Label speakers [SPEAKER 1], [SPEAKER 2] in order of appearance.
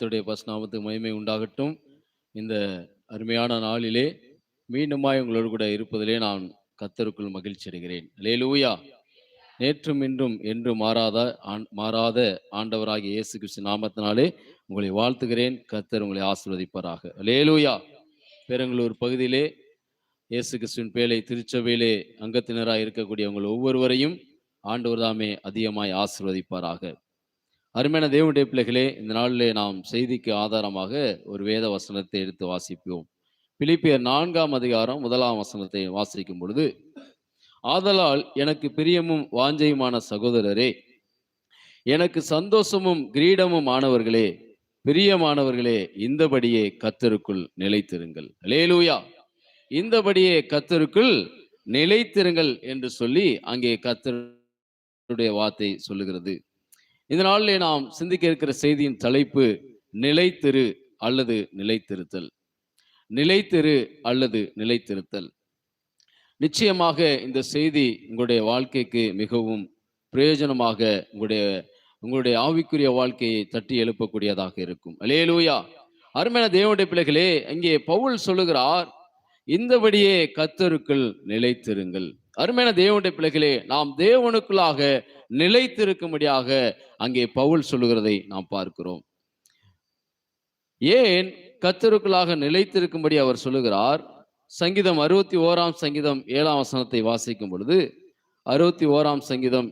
[SPEAKER 1] கர்த்தருடைய பஸ்நாமத்துக்கு மகிமை உண்டாகட்டும். இந்த அருமையான நாளிலே மீண்டுமாய் உங்களோடு கூட இருப்பதிலே நான் கர்த்தருக்குள் மகிழ்ச்சி அடைகிறேன். லேலூயா நேற்றும் இன்றும் என்று மாறாத ஆண் மாறாத ஆண்டவராகிய இயேசு கிறிஸ்து நாமத்தினாலே உங்களை வாழ்த்துகிறேன். கர்த்தர் உங்களை ஆசிர்வதிப்பாராக. லேலூயா பெருங்களூர் பகுதியிலே இயேசு கிறிஸ்துவின் பேலை திருச்சபையிலே அங்கத்தினராக இருக்கக்கூடிய உங்கள் ஒவ்வொருவரையும் ஆண்டவர் தாமே அதிகமாய் ஆசிர்வதிப்பாராக. அருமையான தேவனுடைய பிள்ளைகளே இந்த நாளிலே நாம் செய்திக்கு ஆதாரமாக ஒரு வேத வசனத்தை எடுத்து வாசிப்போம். பிலிப்பியர் நான்காம் அதிகாரம் முதலாம் வசனத்தை வாசிக்கும் பொழுது ஆதலால் எனக்கு பிரியமும் வாஞ்சையுமான சகோதரரே எனக்கு சந்தோஷமும் கிரீடமும் ஆனவர்களே பிரியமானவர்களே இந்தபடியே கத்தருக்குள் நிலைத்திருங்கள். லேலூயா இந்தபடியே கத்தருக்குள் நிலைத்திருங்கள் என்று சொல்லி அங்கே கத்தருடைய வார்த்தை சொல்லுகிறது. இந்த நாளிலே நாம் சிந்திக்க இருக்கிற செய்தியின் தலைப்பு நிலைத்திரு அல்லது நிலைத்திருத்தல். நிலைத்திரு அல்லது நிலைத்திருத்தல். நிச்சயமாக இந்த செய்தி உங்களுடைய வாழ்க்கைக்கு மிகவும் பிரயோஜனமாக உங்களுடைய உங்களுடைய ஆவிக்குரிய வாழ்க்கையை தட்டி எழுப்பக்கூடியதாக இருக்கும். அலேலூயா அருமையான தேவனுடைய பிள்ளைகளே இங்கே பவுல் சொல்லுகிறார் இந்தபடியே கத்தருக்குள் நிலைத்திருங்கள். அருமையான தேவனுடைய பிள்ளைகளே நாம் தேவனுக்குள்ளாக நிலைத்திருக்கும்படியாக அங்கே பவுல் சொல்லுகிறதை நாம் பார்க்கிறோம். ஏன் கத்தருக்குள்ளாக நிலைத்திருக்கும்படி அவர் சொல்லுகிறார்? சங்கீதம் அறுபத்தி ஓராம் சங்கீதம் ஏழாம் வசனத்தை வாசிக்கும் பொழுது அறுபத்தி ஓராம் சங்கீதம்